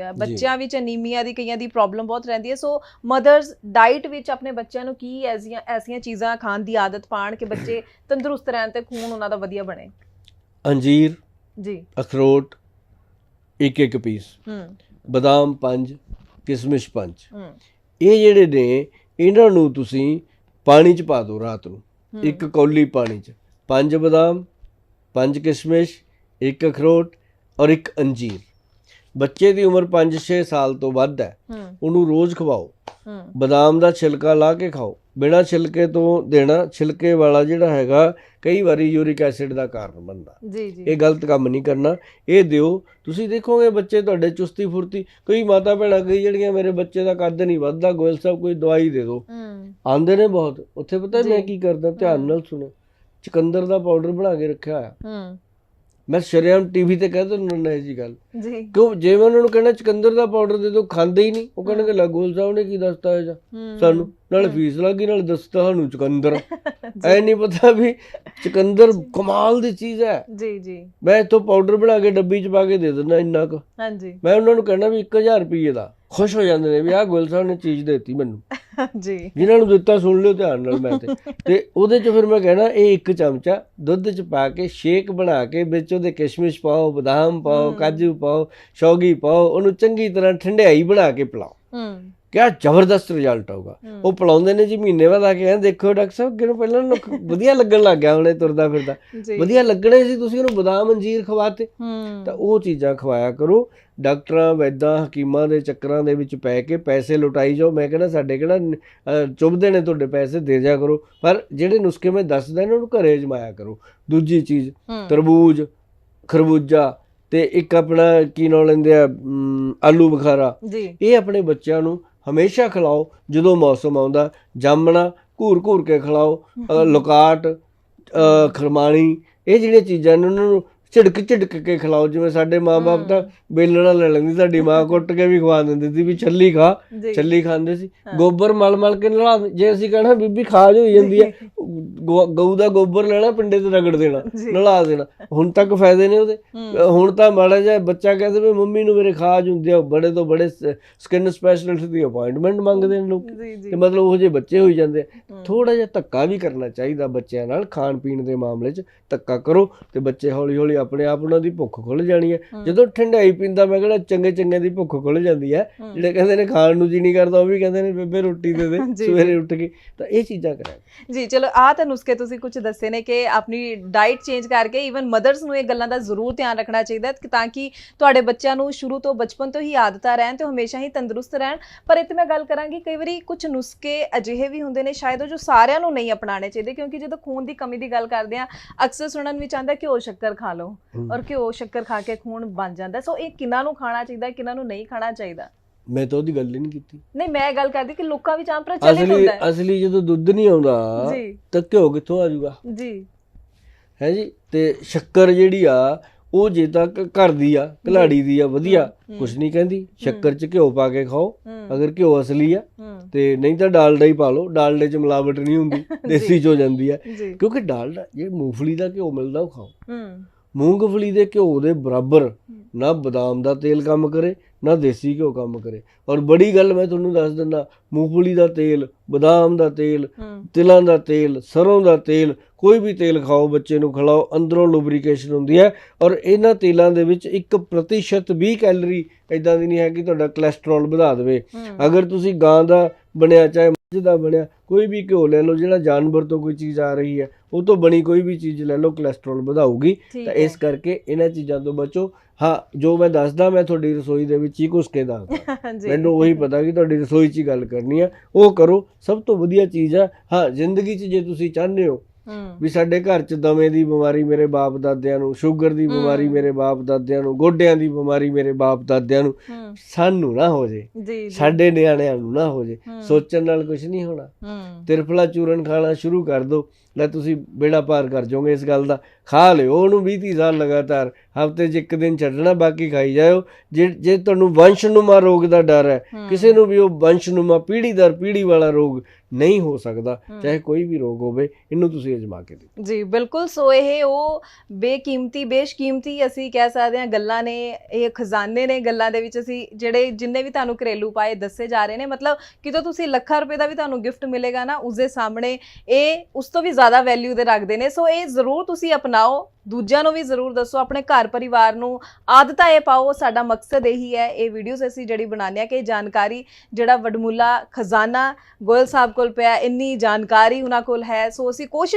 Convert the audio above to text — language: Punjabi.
ਹੈ ਬੱਚਿਆਂ ਵਿੱਚ ਅਨੀਮੀਆ ਦੀ ਕਈਆਂ ਦੀ ਪ੍ਰੋਬਲਮ ਬਹੁਤ ਰਹਿੰਦੀ ਹੈ। ਸੋ ਮਦਰਸ ਡਾਈਟ ਵਿੱਚ ਆਪਣੇ ਬੱਚਿਆਂ ਨੂੰ ਕੀ ਐਸੀਆਂ ਐਸੀਆਂ ਚੀਜ਼ਾਂ ਖਾਣ ਦੀ ਆਦਤ ਪਾਣ ਕਿ ਬੱਚੇ ਤੰਦਰੁਸਤ ਰਹਿਣ ਤੇ ਖੂਨ ਉਹਨਾਂ ਦਾ ਵਧੀਆ ਬਣੇ? ਅੰਜੀਰ ਜੀ। ਅਖਰੋਟ ਇੱਕ ਇੱਕ ਪੀਸ ਹੂੰ। ਬਦਾਮ ਪੰਜ ਕਿਸ਼ਮਿਸ਼ ਪੰਜ। ਹੂੰ। ਇਹ ਜਿਹੜੇ ਨੇ ਇਹਨਾਂ ਨੂੰ ਤੁਸੀਂ ਪਾਣੀ 'ਚ ਪਾ ਦਿਓ ਰਾਤ ਨੂੰ। ਇੱਕ ਕੌਲੀ ਪਾਣੀ 'ਚ। ਪੰਜ ਬਦਾਮ ਪੰਜ ਕਿਸ਼ਮਿਸ਼ ਇੱਕ ਅਖਰੋਟ ਔਰ ਇੱਕ ਅੰਜੀਰ। ਬੱਚੇ ਦੀ ਉਮਰ 5-6 ਸਾਲ ਤੋਂ ਵੱਧ ਹੈ ਉਹਨੂੰ ਰੋਜ਼ ਖਵਾਓ। ਬਦਾਮ ਦਾ ਛਿਲਕਾ ਲਾ ਕੇ ਖਾਓ। ਬਿਨਾਂ ਛਿਲਕੇ ਤੋਂ ਦੇਣਾ ਛਿਲਕੇ ਵਾਲਾ ਜਿਹੜਾ ਹੈਗਾ ਕਈ ਵਾਰੀ ਯੂਰਿਕ ਐਸਿਡ ਦਾ ਕਾਰਨ ਬਣਦਾ। ਜੀ ਜੀ। ਇਹ ਗਲਤ ਕੰਮ ਨਹੀਂ ਕਰਨਾ। ਇਹ ਦਿਓ। ਤੁਸੀਂ ਦੇਖੋਗੇ ਬੱਚੇ ਤੁਹਾਡੇ ਚੁਸਤੀ ਫੁਰਤੀ ਕਈ ਮਾਤਾ ਭੈਣਾਂ ਕਈ ਜਿਹੜੀਆਂ ਮੇਰੇ ਬੱਚੇ ਦਾ ਕੱਦ ਨਹੀਂ ਵੱਧਦਾ ਗੋਇਲ ਸਾਹਿਬ ਕੋਈ ਦਵਾਈ ਦੇ ਦਿਓ। ਆਂਦੇ ਨੇ ਬਹੁਤ। ਉੱਥੇ ਪਤਾ। ਮੈਂ ਕੀ ਕਰਦਾ ਧਿਆਨ। ਨਾਲ ਸੁਣੋ। ਚੁਕੰਦਰ ਦਾ ਪਾਊਡਰ ਬਣਾ ਕੇ ਰੱਖਿਆ ਹੋਇਆ। ਹੂੰ। ਮੈਂ ਸ਼ਰਿਆਮ ਟੀਵੀ ਤੇ ਕਹਿ ਦਿੰਦਾ ਇਹ ਜੀ ਗੱਲ। ਜੀ। ਕਿਉਂ? ਜੇ ਮੈਂ ਉਹਨਾਂ ਨੂੰ ਕਹਿਣਾ ਚੁਕੰਦਰ ਦਾ ਪਾਊਡਰ ਦੇ ਦਿਓ ਖਾਂਦੇ ਹੀ ਨਹੀਂ। ਉਹ ਕਹਿਣਗੇ ਲੈ ਗੋਲ ਸਾਹਿਬ ਨੇ ਕੀ ਦੱਸਤਾ ਹੈ। ਸਾਨੂੰ ਨਾਲੇ ਫੀਸ ਲੱਗੀ ਨਾਲੇ ਦੱਸਤਾ ਸਾਨੂੰ ਚੁਕੰਦਰ। ਐ ਨਹੀਂ ਪਤਾ ਵੀ ਚੁਕੰਦਰ ਕਮਾਲ ਦੀ ਚੀਜ਼ ਹੈ। ਜੀ ਜੀ। ਮੈਂ ਇੱਥੋਂ ਪਾਊਡਰ ਬਣਾ ਕੇ ਡੱਬੀ 'ਚ ਪਾ ਕੇ ਦੇ ਦਿੰਦਾ ਇੰਨਾ ਕੁ। ਹਾਂਜੀ। ਮੈਂ ਉਹਨਾਂ ਨੂੰ ਕਹਿਣਾ ਵੀ 1000 ਰੁਪਏ ਦਾ। ਖੁਸ਼ ਹੋ ਜਾਂਦੇ ਨੇ ਵੀ ਆਹ ਗੋਲ ਸਾਹਿਬ ਨੇ ਚੀਜ਼ ਦਿੱਤੀ ਮੈਨੂੰ। ਜੀ। ਜਿਨ੍ਹਾਂ ਨੂੰ ਦਿੱਤਾ ਸੁਣ ਲਿਓ ਧਿਆਨ ਨਾਲ ਮੈਂ ਤੇ। ਤੇ ਉਹਦੇ 'ਚ ਫਿਰ ਮੈਂ ਕਹਿਣਾ ਇਹ ਇੱਕ ਚਮਚਾ ਦੁੱਧ 'ਚ ਪਾ ਕੇ ਸ਼ੇਕ ਬਣਾ ਕੇ ਵਿੱਚ ਉਹਦੇ ਕਿਸ਼ਮਿਸ਼ ਪਾਓ ਬਦਾਮ ਪਾਓ। ਕਾਜੂ ਪਾਓ ਸ਼ੌਗੀ ਪਾਓ ਉਹਨੂੰ ਚੰਗੀ ਤਰ੍ਹਾਂ ਠੰਡਿਆਈ ਬਣਾ ਕੇ ਪਿਲਾਓ। ਹੂੰ। ਕਿਆ ਜ਼ਬਰਦਸਤ ਰਿਜ਼ਲਟ ਆਊਗਾ। ਉਹ ਪਿਲਾਉਂਦੇ ਨੇ ਜੀ ਮਹੀਨੇ ਬਾਅਦ ਆ ਕੇ ਕਹਿੰਦੇ ਦੇਖੋ ਡਾਕਟਰ ਸਾਹਿਬ ਕਿਹਨੂੰ ਪਹਿਲਾਂ ਨਾਲੋਂ ਵਧੀਆ ਲੱਗਣ ਲੱਗ ਗਿਆ ਹੁਣੇ ਤੁਰਦਾ ਫਿਰਦਾ। ਵਧੀਆ ਲੱਗਣੇ ਸੀ ਤੁਸੀਂ ਉਹਨੂੰ ਬਦਾਮ ਅੰਜੀਰ ਖਵਾਤੇ। ਤਾਂ ਉਹ ਚੀਜ਼ਾਂ ਖਵਾਇਆ ਕਰੋ। ਡਾਕਟਰਾਂ ਵੈਦਾਂ ਹਕੀਮਾਂ ਦੇ ਚੱਕਰਾਂ ਦੇ ਵਿੱਚ ਪੈ ਕੇ ਪੈਸੇ ਲੁਟਾਈ ਜਾਓ। ਮੈਂ ਕਹਿੰਦਾ ਸਾਡੇ ਕਿਹੜਾ ਚੁੱਭਦੇ ਨੇ ਤੁਹਾਡੇ ਪੈਸੇ ਦੇ ਜਾ ਕਰੋ। ਪਰ ਜਿਹੜੇ ਨੁਸਖੇ ਮੈਂ ਦੱਸਦਾ ਇਹਨਾਂ ਨੂੰ ਘਰੇ ਅਜਮਾਇਆ ਕਰੋ। ਦੂਜੀ ਚੀਜ਼ ਤਰਬੂਜ ਖਰਬੂਜਾ ਤੇ ਇੱਕ ਆਪਣਾ ਕੀ ਨਾਂ ਲੈਂਦੇ ਆ ਆਲੂ ਬੁਖਾਰਾ। ਇਹ ਆਪਣੇ ਬੱਚਿਆਂ ਨੂੰ ਹਮੇਸ਼ਾ ਖਿਲਾਓ ਜਦੋਂ ਮੌਸਮ ਆਉਂਦਾ ਜਾਮਣਾ ਘੂਰ ਘੂਰ ਕੇ ਖਿਲਾਓ ਲੁਕਾਟ ਖਰਮਾਣੀ ਇਹ ਜਿਹੜੀਆਂ ਚੀਜ਼ਾਂ ਨੇ ਉਹਨਾਂ ਨੂੰ ਝਿੜਕ ਝਿੜਕ ਕੇ ਖਿਲਾਓ ਜਿਵੇਂ ਸਾਡੇ ਮਾਪੇ ਤਾਂ ਬੇਲਣਾ ਲੈ ਲੈਂਦੀ ਸਾਡੀ ਮਾਂ ਕੁੱਟ ਕੇ ਵੀ ਖਵਾ ਦਿੰਦੀ ਸੀ ਵੀ ਛੱਲੀ ਖਾ ਛੱਲੀ ਖਾਂਦੇ ਸੀ। ਗੋਬਰ ਮਲ ਮਲ ਕੇ ਨਲਾ ਜੇ ਅਸੀਂ ਕਹਣਾ ਬੀਬੀ ਖਾ ਜੋ ਹੋਈ ਜਾਂਦੀ ਹੈ ਗਊ ਦਾ ਗੋਬਰ ਲੈਣਾ ਪਿੰਡੇ ਤੇ ਰਗੜ ਦੇਣਾ ਜੀ। ਨਲਾ ਦੇਣਾ। ਹੁਣ ਤੱਕ ਫਾਇਦੇ ਨੇ ਉਹਦੇ। ਹੁਣ ਤਾਂ ਮਾੜਾ ਜਿਹਾ ਬੱਚਾ ਕਹਿੰਦੇ ਵੀ ਮੰਮੀ ਨੂੰ ਮੇਰੇ ਖਾਜ ਹੁੰਦੇ ਆ ਬੜੇ ਤੋਂ ਬੜੇ ਸਕਿਨ ਸਪੈਸ਼ਲਿਸਟ ਦੀ ਅਪਾਇੰਟਮੈਂਟ ਮੰਗਦੇ ਨੇ ਲੋਕ। ਜੀ ਜੀ। ਤੇ ਮਤਲਬ ਉਹ ਜਿਹੇ ਬੱਚੇ ਹੋਈ ਜਾਂਦੇ। ਥੋੜਾ ਜਿਹਾ ਧੱਕਾ ਵੀ ਕਰਨਾ ਚਾਹੀਦਾ ਬੱਚਿਆਂ ਨਾਲ ਖਾਣ ਪੀਣ ਦੇ ਮਾਮਲੇ 'ਚ ਧੱਕਾ ਕਰੋ ਤੇ ਬੱਚੇ ਹੌਲੀ ਹੌਲੀ ਆਪਣੇ ਆਪ ਉਹਨਾਂ ਦੀ ਭੁੱਖ ਖੁੱਲ ਜਾਣੀ ਹੈ। ਜਦੋਂ ਠੰਡਾਈ ਪੀਂਦਾ ਮੈਂ ਕਹਿੰਦਾ ਚੰਗੇ ਚੰਗੇ ਦੀ ਭੁੱਖ ਖੁੱਲ ਜਾਂਦੀ ਹੈ। ਜਿਹੜੇ ਕਹਿੰਦੇ ਨੇ ਖਾਣ ਨੂੰ ਜੀ ਨਹੀਂ ਕਰਦਾ ਉਹ ਵੀ ਕਹਿੰਦੇ ਨੇ ਬੇਬੇ ਰੋਟੀ ਦੇ ਦੇ ਜੀ, ਸਵੇਰੇ ਉੱਠ ਕੇ। ਤਾਂ ਇਹ ਚੀਜ਼ਾਂ ਕਰਾਂ। ਜੀ ਚਲੋ ਆ ਤਾਂ ਨੁਸਖੇ ਤੁਸੀਂ ਕੁਝ ਦੱਸੇ ਨੇ ਕਿ ਆਪਣੀ ਡਾਈਟ ਚੇਂਜ ਕਰਕੇ ਇਵਨ ਮਦਰਸ ਨੂੰ ਇਹ ਗੱਲਾਂ ਦਾ ਜ਼ਰੂਰ ਧਿਆਨ ਰੱਖਣਾ ਚਾਹੀਦਾ ਹੈ ਕਿ ਤਾਂ ਕਿ ਤੁਹਾਡੇ ਬੱਚਿਆਂ ਨੂੰ ਸ਼ੁਰੂ ਤੋਂ ਬਚਪਨ ਤੋਂ ਹੀ ਆਦਤਾਂ ਰਹਿਣ ਤੇ ਉਹ ਹਮੇਸ਼ਾ ਹੀ ਤੰਦਰੁਸਤ ਰਹਿਣ। ਪਰ ਇੱਥੇ ਮੈਂ ਗੱਲ ਕਰਾਂਗੀ ਕਈ ਵਾਰੀ ਕੁਝ ਨੁਸਖੇ ਅਜਿਹੇ ਵੀ ਹੁੰਦੇ ਨੇ ਸ਼ਾਇਦ ਉਹ ਜੋ ਸਾਰਿਆਂ ਨੂੰ ਨਹੀਂ ਅਪਣਾਉਣੇ ਚਾਹੀਦੇ ਕਿਉਂਕਿ ਜਦੋਂ ਖੂਨ ਦੀ ਕਮੀ ਦੀ ਗੱਲ ਕਰਦੇ ਆ ਅਕਸਰ ਸੁਣਨ ਵਿੱਚ ਆਉਂਦਾ ਕਿ ਉਹ ਸ਼ੱਕਰ ਖਾ ਲਓ। ਔਰ ਘਿਓ ਸ਼ੱਕਰ ਖਾ ਕੇ ਖੂਨ ਬਣ ਜਾਂਦਾ। ਸੋ ਇਹ ਕਿਹਨਾਂ ਨੂੰ ਖਾਣਾ ਚਾਹੀਦਾ ਕਿਹਨਾਂ ਨੂੰ ਨਹੀਂ ਖਾਣਾ ਚਾਹੀਦਾ? ਮੈਂ ਤਾਂ ਉਹਦੀ ਗੱਲ ਹੀ ਨਹੀਂ ਕੀਤੀ। ਨਹੀਂ ਮੈਂ ਗੱਲ ਕਰਦੀ ਕਿ ਲੋਕਾਂ ਵਿੱਚ ਆਮ ਪ੍ਰਚਲਿਤ ਅਸਲੀ ਹੁੰਦਾ ਹੈ। ਅਸਲੀ ਜਦੋਂ ਦੁੱਧ ਨਹੀਂ ਆਉਂਦਾ ਜੀ। ਤਾਂ ਘਿਓ ਕਿੱਥੋਂ ਆ ਜਾਊਗਾ? ਜੀ। ਹੈ ਜੀ? ਤੇ ਸ਼ੱਕਰ ਜਿਹੜੀ ਆ ਉਹ ਜੇ ਤੱਕ ਘਰ ਦੀ ਆ ਘਲਾੜੀ ਦੀ ਆ ਵਧੀਆ। ਕੁਛ ਨਹੀਂ ਕਹਿੰਦੀ। ਸ਼ੱਕਰ 'ਚ ਘਿਓ ਪਾ ਕੇ ਖਾਓ। ਹੂੰ। ਅਗਰ ਘਿਓ ਅਸਲੀ ਆ ਹੂੰ। ਤੇ ਨਹੀਂ ਤਾਂ ਡਾਲਡਾ ਹੀ ਪਾ ਲਓ। ਡਾਲਡੇ 'ਚ ਮਿਲਾਵਟ ਨਹੀਂ ਹੁੰਦੀ। ਦੇਸੀ 'ਚ ਹੋ ਜਾਂਦੀ ਜੀ। ਕਿਉਂਕਿ ਡਾਲਡਾ ਜੇ ਮੂੰਗਫਲੀ ਦਾ ਘਿਓ ਮਿਲਦਾ ਉਹ ਖਾਓ। ਹੂੰ। ਮੂੰਗਫਲੀ ਦੇ ਘਿਓ ਦੇ ਬਰਾਬਰ ਨਾ ਬਦਾਮ ਦਾ ਤੇਲ ਕੰਮ ਕਰੇ ਨਾ ਦੇਸੀ ਘਿਓ ਕੰਮ ਕਰੇ। ਔਰ ਬੜੀ ਗੱਲ ਮੈਂ ਤੁਹਾਨੂੰ ਦੱਸ ਦਿੰਦਾ ਮੂੰਗਫਲੀ ਦਾ ਤੇਲ ਬਦਾਮ ਦਾ ਤੇਲ ਤਿਲਾਂ ਦਾ ਤੇਲ ਸਰੋਂ ਦਾ ਤੇਲ ਕੋਈ ਵੀ ਤੇਲ ਖਾਓ ਬੱਚੇ ਨੂੰ ਖਿਲਾਓ ਅੰਦਰੋਂ ਲੁਬਰੀਕੇਸ਼ਨ ਹੁੰਦੀ ਹੈ। ਔਰ ਇਹਨਾਂ ਤੇਲਾਂ ਦੇ ਵਿੱਚ 1% ਵੀ ਕੈਲਰੀ ਇਦਾਂ ਦੀ ਨਹੀਂ ਹੈ ਕਿ ਤੁਹਾਡਾ ਕੋਲੇਸਟ੍ਰੋਲ ਵਧਾ ਦੇਵੇ। ਅਗਰ ਤੁਸੀਂ ਗਾਂ ਦਾ ਬਣਿਆ ਚਾਹੇ ਮੱਝ ਦਾ ਬਣਿਆ ਕੋਈ ਵੀ ਘਿਓ ਲੈ ਲਓ ਜਿਹੜਾ ਜਾਨਵਰ ਤੋਂ ਕੋਈ ਚੀਜ਼ ਆ ਰਹੀ ਹੈ ਉਹ ਤੋਂ ਬਣੀ ਕੋਈ ਵੀ ਚੀਜ਼ ਲੈ ਲਓ ਕੋਲੇਸਟ੍ਰੋਲ ਵਧਾਊਗੀ। ਤਾਂ ਇਸ ਕਰਕੇ ਇਹਨਾਂ ਚੀਜ਼ਾਂ ਤੋਂ ਬਚੋ। ਹਾਂ ਜੋ ਮੈਂ ਦੱਸਦਾ ਮੈਂ ਤੁਹਾਡੀ ਰਸੋਈ ਦੇ ਵਿੱਚ ਹੀ ਘੁਸ ਕੇ ਦੱਸਦਾ ਮੈਨੂੰ ਉਹੀ ਪਤਾ ਕਿ ਤੁਹਾਡੀ ਰਸੋਈ 'ਚ ਹੀ ਗੱਲ ਕਰਨੀ ਆ। ਉਹ ਕਰੋ ਸਭ ਤੋਂ ਵਧੀਆ ਚੀਜ਼ ਆ। ਹਾਂ ਜ਼ਿੰਦਗੀ 'ਚ ਜੇ ਤੁਸੀਂ ਚਾਹੁੰਦੇ ਹੋ ਵੀ ਸਾਡੇ ਘਰ 'ਚ ਦਮੇ ਦੀ ਬਿਮਾਰੀ ਮੇਰੇ ਬਾਪ ਦਾਦਿਆਂ ਨੂੰ ਸ਼ੂਗਰ ਦੀ ਬਿਮਾਰੀ। ਮੇਰੇ ਬਾਪ ਦਾਦਿਆਂ ਨੂੰ ਗੋਡਿਆਂ ਦੀ ਬਿਮਾਰੀ ਮੇਰੇ ਬਾਪ ਦਾਦਿਆਂ ਨੂੰ ਸਾਨੂੰ ਨਾ ਹੋ ਜੇ। ਸਾਡੇ ਨਿਆਣਿਆਂ ਨੂੰ ਨਾ ਹੋ ਜੇ। ਸੋਚਣ ਨਾਲ ਕੁਝ ਨਹੀਂ ਹੋਣਾ। ਤਿਰਫਲਾ ਚੂਰਨ ਖਾਣਾ ਸ਼ੁਰੂ ਕਰ ਦਿਓ ਲੈ ਤੁਸੀਂ ਬੇੜਾ ਪਾਰ ਕਰ ਜਾਓਗੇ ਇਸ ਗੱਲ ਦਾ। ਖਾ ਲਿਓ ਉਹਨੂੰ 20 30 ਸਾਲ ਲਗਾਤਾਰ। ਹਫ਼ਤੇ 'ਚ ਇੱਕ ਦਿਨ ਛੱਡਣਾ ਬਾਕੀ ਖਾਈ ਜਾਓ ਜੇ ਜੇ ਤੁਹਾਨੂੰ ਵੰਸ਼ਨੁਮਾ ਰੋਗ ਦਾ ਡਰ ਹੈ ਕਿਸੇ ਨੂੰ ਵੀ ਉਹ ਵੰਸ਼ਨੁਮਾ ਪੀੜ੍ਹੀ ਦਰ ਪੀੜ੍ਹੀ ਵਾਲਾ ਰੋਗ ਨਹੀਂ ਹੋ ਸਕਦਾ। ਚਾਹੇ ਕੋਈ ਵੀ ਰੋਗ ਹੋਵੇ ਇਹਨੂੰ ਤੁਸੀਂ ਅਜਮਾ ਕੇ ਦੇਖੋ ਜੀ ਬਿਲਕੁਲ। ਸੋ ਇਹ ਉਹ ਬੇਕੀਮਤੀ ਬੇਸ਼ਕੀਮਤੀ ਅਸੀਂ ਕਹਿ ਸਕਦੇ ਹਾਂ ਗੱਲਾਂ ਨੇ ਇਹ ਖਜ਼ਾਨੇ ਨੇ ਗੱਲਾਂ ਦੇ ਵਿੱਚ ਅਸੀਂ ਜਿਹੜੇ ਜਿੰਨੇ ਵੀ ਤੁਹਾਨੂੰ ਘਰੇਲੂ ਉਪਾਏ ਦੱਸੇ ਜਾ ਰਹੇ ਨੇ ਮਤਲਬ ਕਿਤੋਂ ਤੁਸੀਂ ਲੱਖਾਂ ਰੁਪਏ ਦਾ ਵੀ ਤੁਹਾਨੂੰ ਗਿਫਟ ਮਿਲੇਗਾ ਨਾ ਉਸ ਦੇ ਸਾਹਮਣੇ ਇਹ ਉਸ ਤੋਂ ਵੀ ਜ਼ਿਆਦਾ ਜ਼ਿਆਦਾ ਵੈਲਿਊ ਦੇ ਰੱਖਦੇ ਨੇ। ਸੋ ਇਹ ਜ਼ਰੂਰ ਤੁਸੀਂ ਅਪਣਾਓ। ਦੂਜਿਆਂ ਨੂੰ ਵੀ ਜ਼ਰੂਰ ਦੱਸੋ, ਆਪਣੇ ਘਰ ਪਰਿਵਾਰ ਨੂੰ। ਆਦਤਾਂ ਇਹ ਪਾਓ, ਸਾਡਾ ਮਕਸਦ ਇਹੀ ਹੈ। ਇਹ ਵੀਡੀਓਜ਼ ਅਸੀਂ ਜਿਹੜੀ ਬਣਾਉਂਦੇ ਆ ਕਿ ਇਹ ਜਾਣਕਾਰੀ, ਜਿਹੜਾ ਵਡਮੁੱਲਾ ਖਜ਼ਾਨਾ ਗੋਇਲ ਸਾਹਿਬ ਕੋਲ ਪਿਆ, ਇੰਨੀ ਜਾਣਕਾਰੀ ਉਹਨਾਂ ਕੋਲ ਹੈ। ਸੋ ਅਸੀਂ ਕੋਸ਼ਿਸ਼